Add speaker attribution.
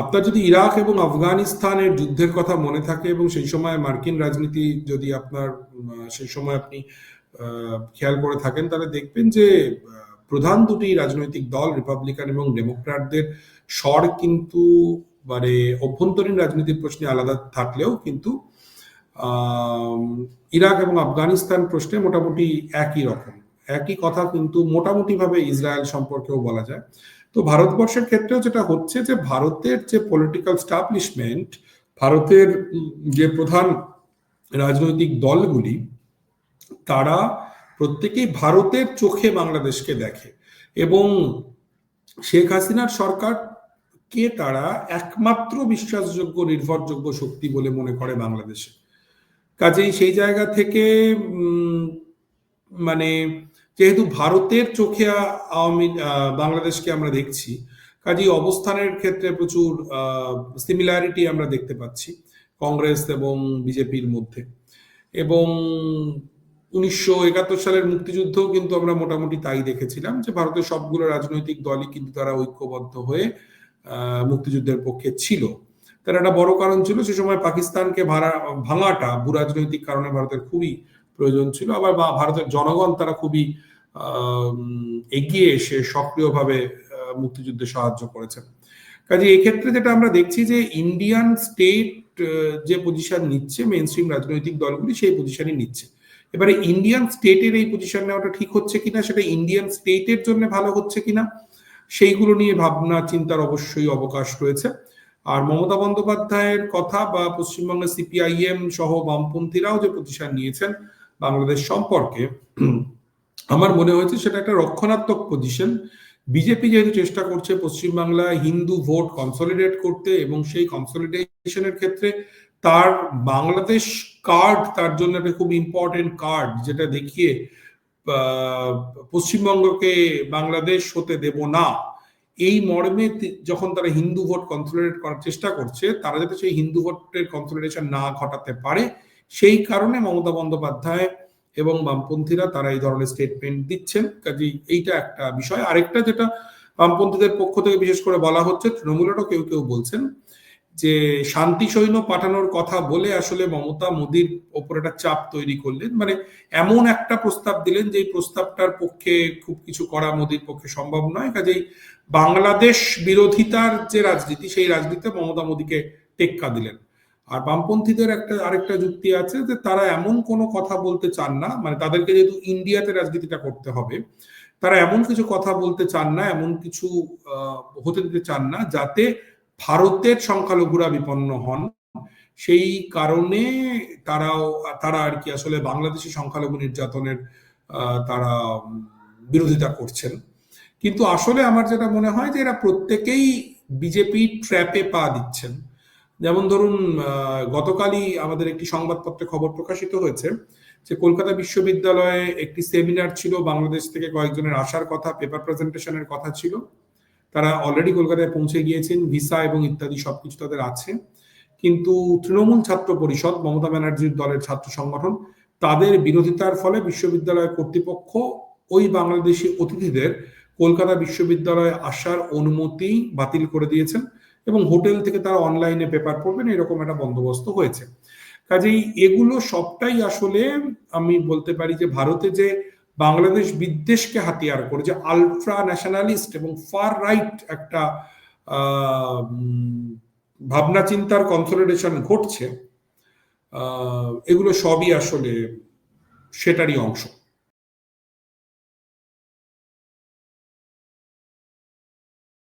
Speaker 1: আপনার যদি ইরাক এবং আফগানিস্তানের যুদ্ধের কথা মনে থাকে এবং সেই সময় মার্কিন রাজনীতি যদি আপনার সেই সময় আপনি খেয়াল করে থাকেন, তাহলে দেখবেন যে প্রধান দুটি রাজনৈতিক দল, রিপাবলিকান এবং ডেমোক্র্যাটদের স্বর কিন্তু মানে অভ্যন্তরীণ রাজনীতির প্রশ্নে আলাদা থাকলেও কিন্তু ইরাক এবং আফগানিস্তান প্রশ্নে মোটামুটি একই রকম। একই কথা কিন্তু মোটামুটিভাবে ইসরায়েল সম্পর্কেও বলা যায়। তো ভারতবর্ষের ক্ষেত্রেও যেটা হচ্ছে যে ভারতের যে পলিটিক্যাল স্টাবলিশমেন্ট ভারতের যে প্রধান রাজনৈতিক দলগুলি, তারা প্রত্যেকেই ভারতের চোখে বাংলাদেশকে দেখে এবং শেখ হাসিনার সরকার কে তারা একমাত্র বিশ্বাসযোগ্য, নির্ভরযোগ্য শক্তি বলে মনে করে বাংলাদেশে। কাজেই সেই জায়গা থেকে মানে যেহেতু ভারতের চোখে আওয়ামী বাংলাদেশকে আমরা দেখছি, কাজেই অবস্থানের ক্ষেত্রে প্রচুর সিমিলারিটি আমরা দেখতে পাচ্ছি কংগ্রেস এবং বিজেপির মধ্যে। এবং উনিশশো একাত্তর সালের মুক্তিযুদ্ধও কিন্তু আমরা মোটামুটি তাই দেখেছিলাম যে ভারতের সবগুলো রাজনৈতিক দলই কিন্তু তারা ঐক্যবদ্ধ হয়ে মুক্তিযুদ্ধের পক্ষে ছিল। তার একটা বড় কারণ ছিল সে সময় পাকিস্তানকে ভাড়া, ভাঙাটা ভূ রাজনৈতিক কারণে ভারতের খুবই প্রয়োজন ছিল। আবার ভারতের জনগণ তারা খুবই এগিয়ে এসে সক্রিয়ভাবে মুক্তিযুদ্ধে সাহায্য করেছেন। কাজে এক্ষেত্রে যেটা আমরা দেখছি যে ইন্ডিয়ান স্টেট যে পজিশন নিচ্ছে মেন স্ট্রিম রাজনৈতিক দলগুলি সেই পজিশনই নিচ্ছে। এবারে ইন্ডিয়ান স্টেটের এই পজিশন নেওয়াটা ঠিক হচ্ছে কিনা, সেটা ইন্ডিয়ান স্টেটের জন্য ভালো হচ্ছে কিনা, সেইগুলো নিয়ে ভাবনা, চিন্তার অবশ্যই অবকাশ রয়েছে। আর মমতা বন্দ্যোপাধ্যায়ের কথা বা পশ্চিমবঙ্গের সিপিআইএম সহ বামপন্থীরাও যে পজিশন নিয়েছেন, বাংলাদেশ সম্পর্কে আমার মনে হয়েছে সেটা একটা রক্ষণাত্মক পজিশন বিজেপি যেহেতু চেষ্টা করছে পশ্চিমবাংলায় হিন্দু ভোট কনসলিডেট করতে এবং সেই কনসলিডেশনের ক্ষেত্রে তার বাংলাদেশ কার্ড তার জন্য একটা খুব ইম্পর্টেন্ট কার্ড যেটা দেখিয়ে পশ্চিমবঙ্গকে বাংলাদেশ হতে দেব না। এই মর্মে যখন তারা হিন্দু ভোট কনসলিডেট করার চেষ্টা করছে, তারা যাতে সেই হিন্দু ভোটের কনসলিডেশন না ঘটাতে পারে, সেই কারণে মমতা বন্দ্যোপাধ্যায় এবং বামপন্থীরা তারা এই ধরনের স্টেটমেন্ট দিচ্ছেন। কাজেই এইটা একটা বিষয়। আরেকটা যেটা বামপন্থীদের পক্ষ থেকে বিশেষ করে বলা হচ্ছে, তৃণমূলেরও কেউ কেউ বলছেন যে শান্তি সৈন্য পাঠানোর কথা বলে আসলে মমতা মোদির ওপর একটা চাপ তৈরি করলেন। মানে এমন একটা প্রস্তাব দিলেন যে প্রস্তাবটার পক্ষে খুব কিছু করা মোদির পক্ষে সম্ভব নয়। কাজেই বাংলাদেশ বিরোধিতার যে রাজনীতি, সেই রাজনীতিতে মমতা মোদীকে টেক্কা দিলেন। আর বামপন্থীদের একটা, আরেকটা যুক্তি আছে যে তারা এমন কোনো কথা বলতে চান না মানে তাদেরকে যেহেতু ইন্ডিয়াতে রাজনীতিটা করতে হবে, তারা এমন কিছু কথা বলতে চান না, এমন কিছু হতে দিতে চান না যাতে ভারতের সংখ্যালঘুরা বিপন্ন হন। সেই কারণে তারাও, তারা আর কি আসলে বাংলাদেশি সংখ্যালঘু নির্যাতনের তারা বিরোধিতা করছেন। কিন্তু আসলে আমার যেটা মনে হয় যে এরা প্রত্যেকেই বিজেপি ট্র্যাপে পা দিচ্ছেন। যেমন ধরুন গতকালই আমাদের একটি সংবাদপত্রে খবর প্রকাশিত হয়েছে যে কলকাতা বিশ্ববিদ্যালয়ে একটি সেমিনার ছিল, বাংলাদেশ থেকে কয়েকজনের আসার কথা, পেপার প্রেজেন্টেশনের কথা ছিল। তারা অলরেডি কলকাতায় পৌঁছে গিয়েছেন, ভিসা এবং ইত্যাদি সবকিছু তাদের আছে। কিন্তু তৃণমূল ছাত্র পরিষদ, মমতা ব্যানার্জির দলের ছাত্র সংগঠন, তাদের বিরোধিতার ফলে বিশ্ববিদ্যালয় কর্তৃপক্ষ ওই বাংলাদেশি অতিথিদের কলকাতা বিশ্ববিদ্যালয়ে আসার অনুমতি বাতিল করে দিয়েছেন। এবং হোটেল থেকে তারা অনলাইনে পেপার পড়বেন, এরকম একটা বন্দোবস্ত হয়েছে। কাজেই এগুলো সবটাই আসলে আমি বলতে পারি যে ভারতে যে বাংলাদেশ বিদ্বেষকে হাতিয়ার করে, যে আলট্রা ন্যাশনালিস্ট এবং ফার রাইট একটা ভাবনা চিন্তার কনসলিডেশন ঘটছে এগুলো সবই আসলে সেটারই অংশ।